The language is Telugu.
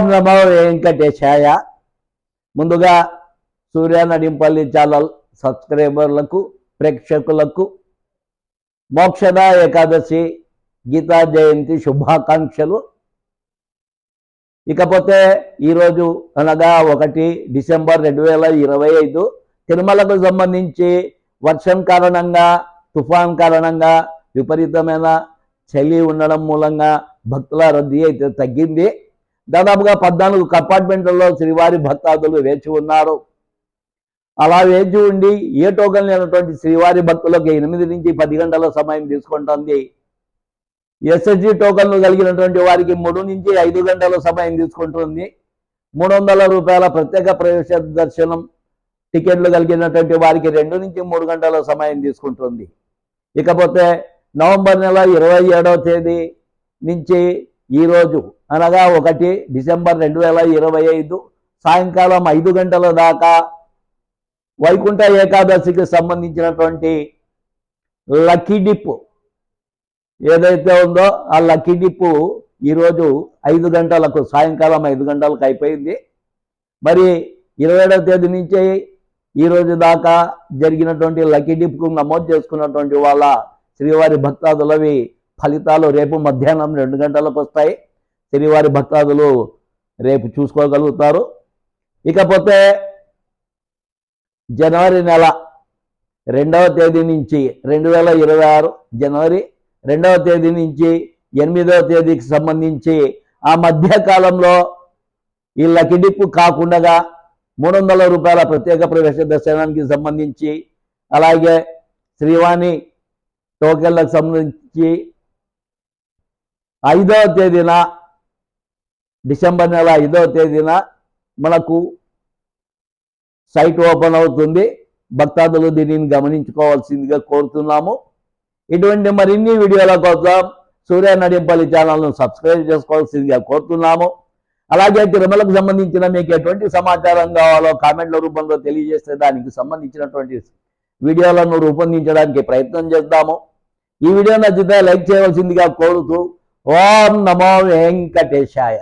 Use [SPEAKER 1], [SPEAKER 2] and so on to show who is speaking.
[SPEAKER 1] ఓం నమో వెంకటేశాయ. ముందుగా సూర్య నడింపల్లి ఛానల్ సబ్స్క్రైబర్లకు ప్రేక్షకులకు మోక్షద ఏకాదశి గీతా జయంతి శుభాకాంక్షలు. ఇకపోతే ఈరోజు అనగా ఒకటి డిసెంబర్ రెండు వేల ఇరవై ఐదు తిరుమలకు సంబంధించి వర్షం కారణంగా తుఫాన్ కారణంగా విపరీతమైన చలి ఉండడం మూలంగా భక్తుల రద్దీ అయితే తగ్గింది. దాదాపుగా పద్నాలుగు కంపార్ట్మెంట్లలో శ్రీవారి భక్తాదులు వేచి ఉన్నారు. అలా వేచి ఉండి ఏ టోకన్ లేనటువంటి శ్రీవారి భక్తులకు ఎనిమిది నుంచి పది గంటల సమయం తీసుకుంటుంది. ఎస్ఎస్జి టోకన్లు కలిగినటువంటి వారికి మూడు నుంచి ఐదు గంటల సమయం తీసుకుంటుంది. మూడు వందల రూపాయల ప్రత్యేక ప్రవేశ దర్శనం టికెట్లు కలిగినటువంటి వారికి రెండు నుంచి మూడు గంటల సమయం తీసుకుంటుంది. ఇకపోతే నవంబర్ నెల ఇరవై ఏడవ తేదీ నుంచి ఈరోజు అనగా ఒకటి డిసెంబర్ రెండు వేల ఇరవై ఐదు సాయంకాలం ఐదు గంటల దాకా వైకుంఠ ఏకాదశికి సంబంధించినటువంటి లక్కీ డిప్ ఏదైతే ఉందో ఆ లక్కీ డిప్పు ఈరోజు ఐదు గంటలకు సాయంకాలం ఐదు గంటలకు అయిపోయింది. మరి ఇరవై ఏడవ తేదీ నుంచి ఈ రోజు దాకా జరిగినటువంటి లక్కీ డిప్కు నమోదు చేసుకున్నటువంటి వాళ్ళ శ్రీవారి భక్తాదులవి ఫలితాలు రేపు మధ్యాహ్నం రెండు గంటలకు వస్తాయి. శ్రీవారి భక్తాదులు రేపు చూసుకోగలుగుతారు. ఇకపోతే జనవరి నెల రెండవ తేదీ నుంచి రెండు వేల ఇరవై ఆరు జనవరి రెండవ తేదీ నుంచి ఎనిమిదవ తేదీకి సంబంధించి ఆ మధ్య కాలంలో ఈ లకిడిప్పు కాకుండా మూడు వందల రూపాయల ప్రత్యేక ప్రవేశ దర్శనానికి సంబంధించి అలాగే శ్రీవాణి టోకెన్లకు సంబంధించి ఐదవ తేదీన డిసెంబర్ నెల ఐదవ తేదీన మనకు సైట్ ఓపెన్ అవుతుంది. భక్తాదులు దీనిని గమనించుకోవాల్సిందిగా కోరుతున్నాము. ఇటువంటి మరిన్ని వీడియోల కోసం సూర్య నడింపల్లి ఛానల్ను సబ్స్క్రైబ్ చేసుకోవాల్సిందిగా కోరుతున్నాము. అలాగే తిరుమలకు సంబంధించిన మీకు ఎటువంటి సమాచారం కావాలో కామెంట్ల రూపంలో తెలియజేస్తే దానికి సంబంధించినటువంటి వీడియోలను రూపొందించడానికి ప్రయత్నం చేద్దాము. ఈ వీడియో నచ్చితే లైక్ చేయవలసిందిగా కోరుతూ ఓం నమో వెంకటేశాయ.